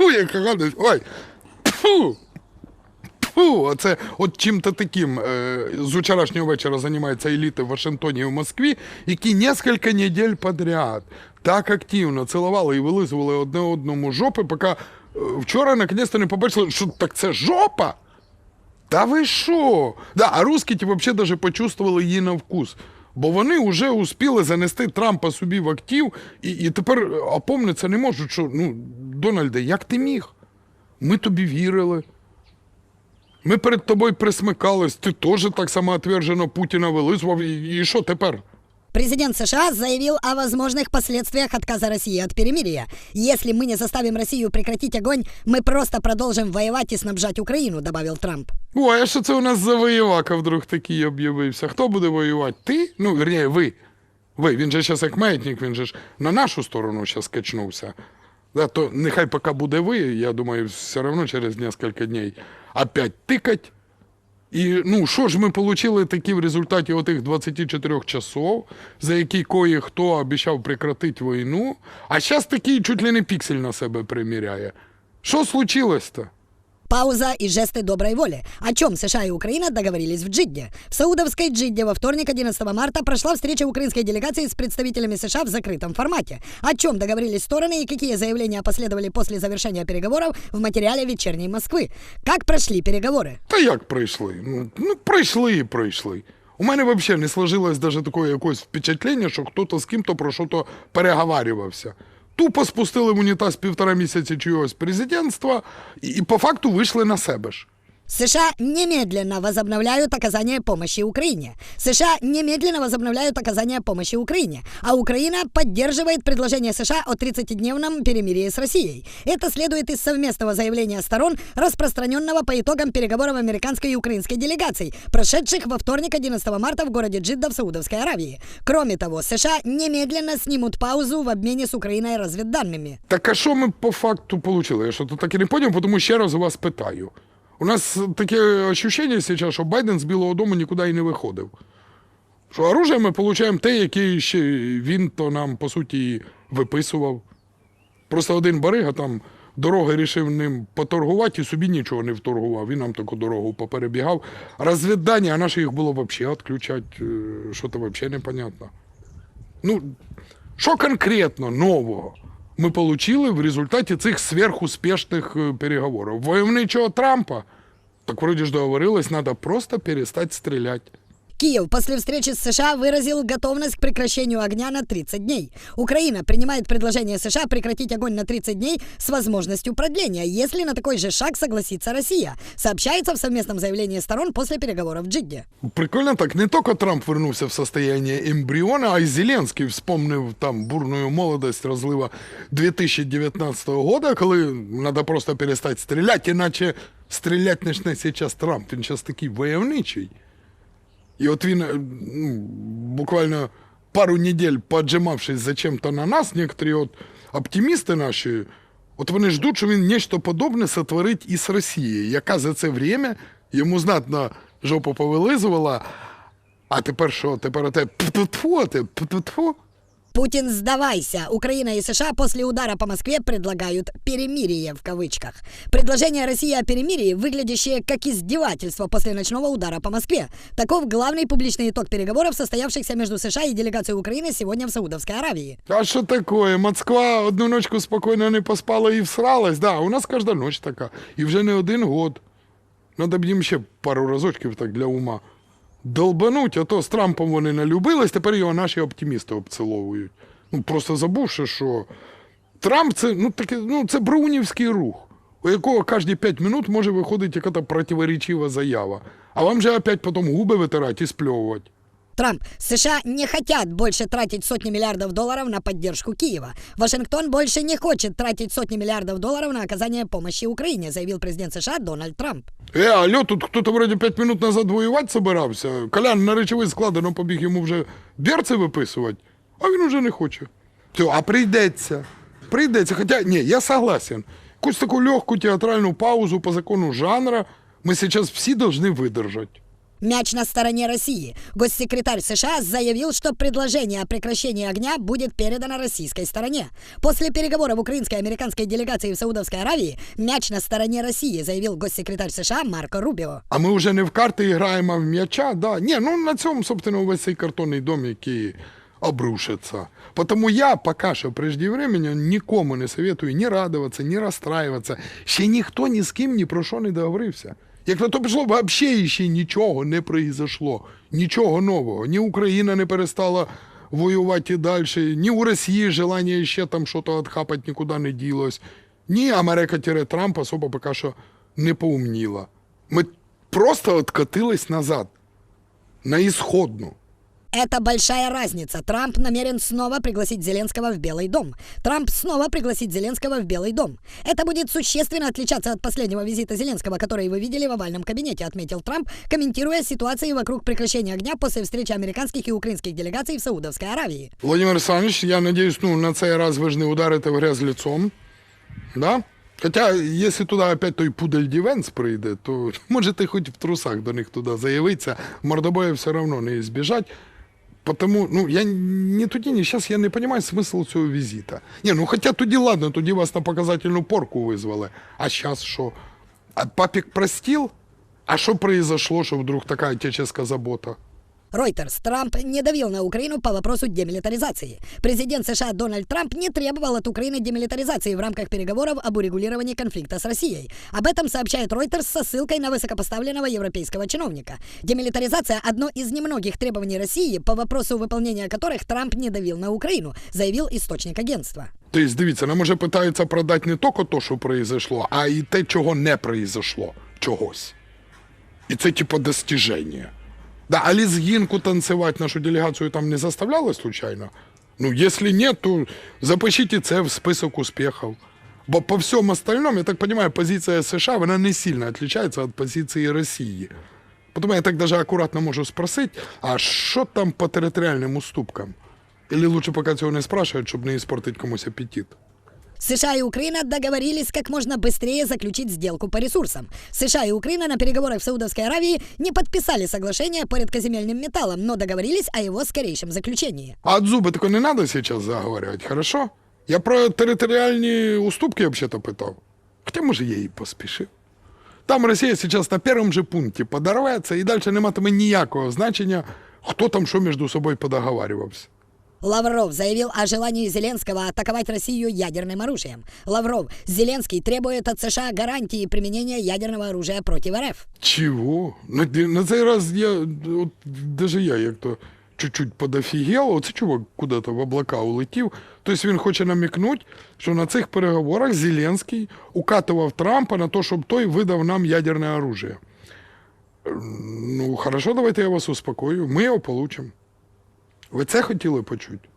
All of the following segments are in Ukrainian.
Фу, яка гадость. Ой. Фу. Фу, оце от чим-то таким е, з вчорашнього вечора займаються еліти в Вашингтоні і в Москві, які кілька неділь подряд так активно цілували і вилизували одне одному жопи, поки е, вчора наконець-то не побачили, що так це жопа. Та ви що? Да, а русські ті взагалі даже почувствували її на вкус. Бо вони вже успіли занести Трампа собі в актив, і, і тепер е, опомниться не можуть, що ну, Дональде, як ти міг? Ми тобі вірили. Ми перед тобою присмикались, ти теж так само отвержено Путіна вилизував. І, і що тепер? Президент США заявил о возможных последствиях отказа России от перемирия. Если мы не заставим Россию прекратить огонь, мы просто продолжим воевать и снабжать Украину, добавил Трамп. Ой, а що це у нас за воєвака вдруг такий об'явився? Хто буде воювати? Ти? Ну, вірніше, ви. Ви, він же зараз як маятник, він же ж на нашу сторону зараз качнувся. Да, то нехай поки буде ви, я думаю, все одно через кілька днів опять тикать. І ну, що ж ми отримали такі в результаті отих 24 часов, за які кої хто обіцяв прекратити війну, а зараз такий чуть ли не піксель на себе приміряє. Що случилось-то? Пауза и жесты доброй воли. О чем США и Украина договорились в Джидде. В Саудовской Джидде во вторник, 11 марта, прошла встреча украинской делегации с представителями США в закрытом формате. О чем договорились стороны и какие заявления последовали после завершения переговоров в материале «Вечерней Москвы». Как прошли переговоры? Та як пройшли? Ну, ну пройшли і пройшли. У мене взагалі не сложилось даже такое якось що хтось з ким-то про що-то переговарювався. Тупо спустили в унітаз півтора місяці чогось президентства і, і по факту вийшли на себе ж. США немедленно возобновляют оказание помощи Украине. США немедленно возобновляют оказание помощи Украине. А Украина поддерживает предложение США о 30-дневном перемирии с Россией. Это следует из совместного заявления сторон, распространенного по итогам переговоров американской и украинской делегаций, прошедших во вторник 11 марта в городе Джидда в Саудовской Аравии. Кроме того, США немедленно снимут паузу в обмене с Украиной разведданными. Так а що ми по факту отримали? Я що то так і не поняв, тому ще раз вас питаю. У нас таке ощущення зараз, що Байден з Білого Дому нікуди і не виходив. Що оружие ми отримуємо те, яке ще він то нам, по суті, виписував. Просто один барига там дороги рішив ним поторгувати і собі нічого не вторгував. Він нам таку дорогу поперебігав. Розвіддання, а наші їх було взагалі відключати, е, що то взагалі непонятно. Ну, що конкретно нового ми отримали в результаті цих сверхуспішних переговоров. переговорів? Войовничого Трампа? Так вроде ж договорились, треба просто перестати стріляти. Киев после встречи с США выразил готовность к прекращению огня на 30 дней. Украина принимает предложение США прекратить огонь на 30 дней с возможностью продления, если на такой же шаг согласится Россия, сообщается в совместном заявлении сторон после переговоров в Джидде. Прикольно так, не тільки Трамп вернувся в состояние ембріона, а й Зеленський вспомнив там бурную молодость розлива 2019 года, коли треба просто перестати стріляти, іначе стріляти почне зараз Трамп. Він зараз такий войовничий. І от він е, буквально пару неділь поджимавшись зачем-то на нас, некоторі от оптимісти наші, от вони ждуть, що він нечто подобне сотворить із Росією, яка за це время йому знатно жопу повилизувала. А тепер що? Тепер оте пу-ту-тфу, те пу-ту-тфу. Путин, сдавайся! Украина и США после удара по Москве предлагают «перемирие» в кавычках. Предложение России о перемирии, выглядящее как издевательство после ночного удара по Москве. Таков главный публичный итог переговоров, состоявшихся между США и делегацией Украины сегодня в Саудовской Аравии. А що таке? Москва одну ночку спокійно не поспала і всралась. Да, у нас кожна ніч така. І вже не один год. Надо б їм ще пару разочків так для ума. Долбануть, а то з Трампом вони налюбились, тепер його наші оптимісти обціловують. Ну, просто забувши, що Трамп це, ну, таке, ну, це браунівський рух, у якого кожні 5 минут може виходити якась противоречива заява. А вам же опять потім губи витирати і спльовувати. Трамп. США не хотят больше тратить сотни миллиардов долларов на поддержку Киева. Вашингтон больше не хочет тратить сотни миллиардов долларов на оказание помощи Украине, заявил президент США Дональд Трамп. Е, алло, тут хто-то вроде 5 минут назад воювати собирався. Колян на речовий складено побіг йому вже берці виписувати, а він уже не хоче. Все, а прийдеться. Прийдеться. Хоча, ні, я согласен. Якусь таку легку театральну паузу по закону жанра ми зараз всі повинні видержати. Мяч на стороне России. Госсекретарь США заявил, что предложение о прекращении огня будет передано российской стороне. После переговоров украинской и американской делегации в Саудовской Аравии мяч на стороне России, заявил госсекретарь США Марко Рубио. А ми вже не в карти граємо, а в м'яча. Да. Ні, ну на цьому, собственно, весь цей картонний дом, який обрушится. Потому я пока що преждевременно нікому не советую ні радуватися, ні розстраюватися. Ще ніхто ні з ким ні про що не договорився. Як на то пішло, взагалі ще нічого не произошло. Нічого нового. Ні Україна не перестала воювати далі, ні у Росії желання ще там щось відхапати нікуди не ділось. Ні Америка-Трамп особо поки що не поумніла. Ми просто откатились назад. На исходну. Это большая разница. Трамп намерен снова пригласить Зеленского в Белый дом. Трамп снова пригласит Зеленского в Белый дом. Это будет существенно отличаться от последнего визита Зеленского, который вы видели в овальном кабинете, отметил Трамп, комментируя ситуацию вокруг прекращения огня после встречи американских и украинских делегаций в Саудовской Аравии. Владимир Александрович, я надеюсь, ну, на цей раз ви ж не ударите грязь лицом. Да? Хоча, якщо туди опять той пудель Дівенс прийде, то можете хоч в трусах до них туди заявитися, мордобоя все одно не збіжать. Потому, ну, я не тоді, не зараз я не розумію смисл цього візита. Ні, ну хоча тоді ладно, тоді вас на показательну порку визвали. А зараз що? А папік простил? А що произошло, що вдруг така отеческая забота? Reuters. Трамп не давил на Украину по вопросу демилитаризации. Президент США Дональд Трамп не требовал от Украины демилитаризации в рамках переговоров об урегулировании конфликта с Россией. Об этом сообщает Reuters со ссылкой на высокопоставленного европейского чиновника. Демилитаризация – одно из немногих требований России, по вопросу выполнения которых Трамп не давил на Украину, заявил источник агентства. Тобто, дивіться, нам уже питаються продати не тільки то, що произошло, а і те, чого не произошло. Чогось. І це типу достіження. Да, а лезгинку танцевать нашу делегацию там не заставляли случайно? Ну, если нет, то запишите це в список успехов. Бо по всьому остальному, я так понимаю, позиция США, вона не сильно отличается от позиции России. Потому я так даже аккуратно можу спросить, а що там по територіальним уступкам? Или лучше пока цього не спрашивать, щоб не испортить комусь аппетит. США и Украина договорились как можно быстрее заключить сделку по ресурсам. США и Украина на переговорах в Саудовской Аравии не подписали соглашение по редкоземельным металлам, но договорились о его скорейшем заключении. А от зуби тако не надо сейчас заговаривать, хорошо? Я про територіальні уступки вообще-то питав. Хоча, може, я і поспішив. Там Росія зараз на першому же пункті подорветься і далі не матиме ніякого значення, хто там що між собою подоговарювався. Лавров заявил о желании Зеленского атаковать Россию ядерным оружием. Лавров, Зеленский требует от США гарантии применения ядерного оружия против РФ. Чого? На, на цей раз я, от, даже я як-то чуть-чуть подофігел, оце чувак куди-то в облака улетів. Тобто він хоче намікнути, що на цих переговорах Зеленський укатував Трампа на те, щоб той видав нам ядерне оружие. Ну, хорошо, давайте я вас успокою. Ми його получимо. Ви це хотіли почути?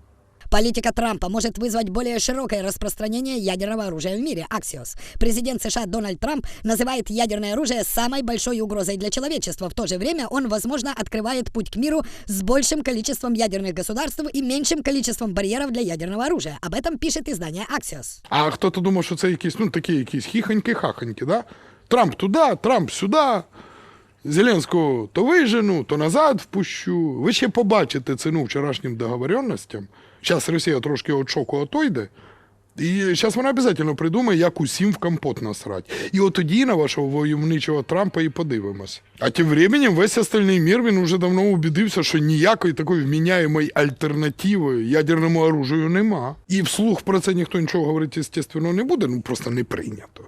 Политика Трампа может вызвать более широкое распространение ядерного оружия в мире, Axios. Президент США Дональд Трамп называет ядерное оружие самой большой угрозой для человечества. В то же время он, возможно, открывает путь к миру с большим количеством ядерных государств и меньшим количеством барьеров для ядерного оружия. Об этом пишет издание Axios. А хто-то думав, що це якісь, ну, такі якісь хіхоньки-хахоньки, да? Трамп туди, Трамп сюди. Зеленського то вижену, то назад впущу. Ви ще побачите ціну вчорашнім договоренностям. Зараз Росія трошки від шоку отойде. І зараз вона обов'язково придумає, як усім в компот насрать. І от тоді на вашого войовничого Трампа і подивимось. А тим временем весь остальний мір він уже давно убідився, що ніякої такої вміняємої альтернативи ядерному оружию нема. І вслух про це ніхто нічого говорити, естественно, не буде, ну просто не прийнято.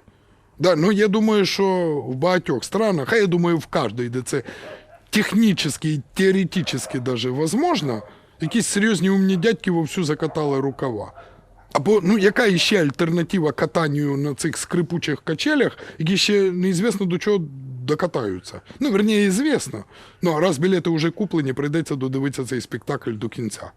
Да, ну я думаю, що в багатьох странах, а я думаю, в кожній, де це технічно і теоретично даже возможно, якісь серйозні умні дядьки вовсю закатали рукава. Або ну яка іще альтернатива катанню на цих скрипучих качелях, які ще неізвісно до чого докатаються. Ну, верніше, звісно. Ну а раз білети вже куплені, прийдеться додивитися цей спектакль до кінця.